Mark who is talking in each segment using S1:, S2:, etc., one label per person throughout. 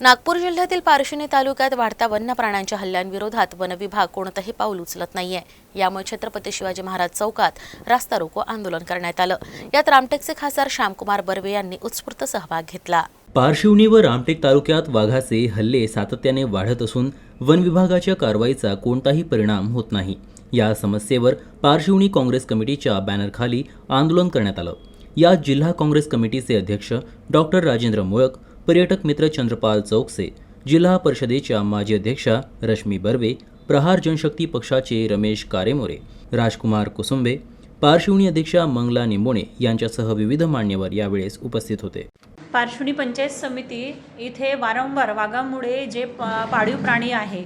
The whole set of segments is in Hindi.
S1: नागपूर जिल्ह्यातील पारशिनी तालुक्यात वाढत्या वन्य प्राण्यांच्या हल्ल्यांविरोधात वनविभाग कोणतंही पाऊल उचलत नाहीये. यामुळे छत्रपती शिवाजी महाराज चौकात रास्ता रोको आंदोलन करण्यात आलं. यात रामटेकचे खासदार श्यामकुमार बर्वे यांनी उत्स्फूर्त सहभाग घेतला.
S2: पारशिवनी व रामटेक तालुक्यात वाघाचे हल्ले सातत्याने वाढत असून वन विभागाच्या कारवाईचा कोणताही परिणाम होत नाही. या समस्येवर पारशिवनी काँग्रेस कमिटीच्या बॅनरखाली आंदोलन करण्यात आलं. यात जिल्हा काँग्रेस कमिटीचे अध्यक्ष डॉक्टर राजेंद्र मोळक पर्यटक मित्र चंद्रपाल चौकसे जिल्हा परिषदेच्या माजी अध्यक्षा रश्मी बर्वे प्रहार जनशक्ती पक्षाचे रमेश कारेमोरे राजकुमार कुसुंबे पार्श्वणी अध्यक्षा मंगला निंबोणे यांच्यासह विविध मान्यवर यावेळेस उपस्थित होते.
S3: पार्श्वणी पंचायत समिती इथे वारंवार वाघामुळे जे पाळीव प्राणी आहे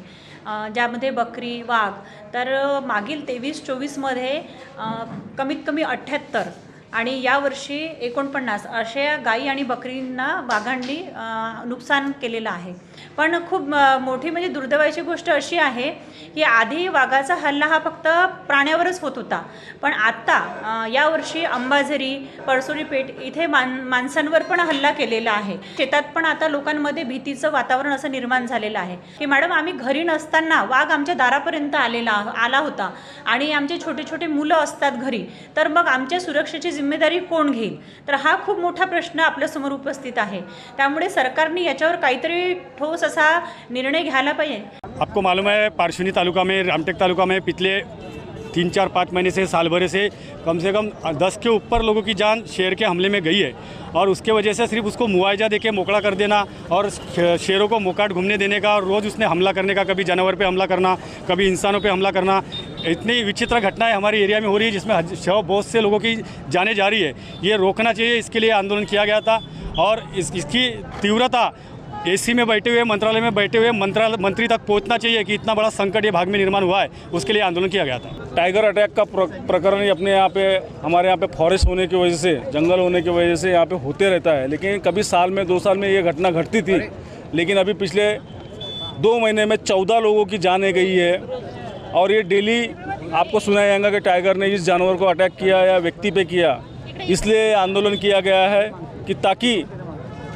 S3: ज्यामध्ये बकरी वाघ तर मागील तेवीस चोवीसमध्ये कमीत कमी अठ्ठ्याहत्तर आणि यावर्षी एकोणपन्नास अशा गाई आणि बकरींना वाघांनी नुकसान केलेलं आहे. पण खूप मोठी म्हणजे दुर्दैवाची गोष्ट अशी आहे की आधी वाघाचा हल्ला हा फक्त प्राण्यावरच होत होता. पण आत्ता यावर्षी अंबाझरी पळसोली पेठ इथे मान माणसांवर पण हल्ला केलेला आहे. शेतात पण आता लोकांमध्ये भीतीचं वातावरण असं निर्माण झालेलं आहे की मॅडम आम्ही घरी नसताना वाघ आमच्या दारापर्यंत आलेला आला होता आणि आमचे छोटे छोटे मुलं असतात घरी. तर मग आमच्या सुरक्षेची ज़िम्मेदारी तर हा खूप मोठा प्रश्न आपल्यासमोर उपस्थित आहे. त्यामुळे सरकारने याच्यावर काहीतरी ठोस असा निर्णय पाहिजे.
S4: आपको मालूम है, पारशुनी तालुका में, रामटेक तालुका में पिछले तीन, चार, पाँच महीने से साल भर से कम से कम दस के ऊपर लोगों की जान शेर के हमले में गई है। और उसके वजह से सिर्फ़ उसको मुआवजा दे के मोकड़ा कर देना और शेरों को मोकाट घूमने देने का और रोज़ उसने हमला करने का, कभी जानवर पे हमला करना, कभी इंसानों पे हमला करना इतनी विचित्र घटनाएँ हमारे एरिया में हो रही है जिसमें शव बहुत से लोगों की जाने जा रही है। ये रोकना चाहिए, इसके लिए आंदोलन किया गया था और इस इसकी तीव्रता एसी में बैठे हुए, मंत्रालय में बैठे हुए मंत्रालय मंत्री तक पहुँचना चाहिए कि इतना बड़ा संकट ये भाग में निर्माण हुआ है। उसके लिए आंदोलन किया गया था।
S5: टाइगर अटैक का प्र- प्रकरण अपने यहाँ पे, हमारे यहाँ पे फॉरेस्ट होने की वजह से, जंगल होने की वजह से यहाँ पे होते रहता है। लेकिन कभी साल में, दो साल में ये घटना घटती थी। लेकिन अभी पिछले दो महीने में चौदह लोगों की जाने गई है। और ये डेली आपको सुनाया जाएगा कि टाइगर ने इस जानवर को अटैक किया या व्यक्ति पे किया, इसलिए आंदोलन किया गया है कि ताकि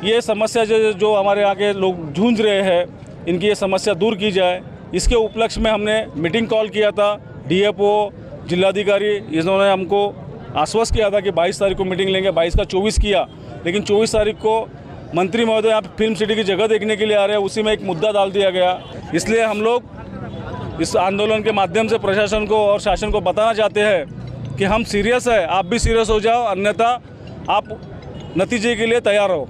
S5: ये समस्या जो जो हमारे यहाँ के लोग जूझ रहे हैं, इनकी ये समस्या दूर की जाए। इसके उपलक्ष्य में हमने मीटिंग कॉल किया था, डीएफओ, जिलाधिकारी, इन्होंने हमको आश्वस्त किया था कि 22 तारीख को मीटिंग लेंगे 22 का 24 किया। लेकिन 24 तारीख को मंत्री महोदय यहाँ फ़िल्म सिटी की जगह देखने के लिए आ रहे हैं, उसी में एक मुद्दा डाल दिया गया। इसलिए हम लोग इस आंदोलन के माध्यम से प्रशासन को और शासन को बताना चाहते हैं कि हम सीरियस है, आप भी सीरियस हो जाओ, अन्यथा आप नतीजे के लिए तैयार हो।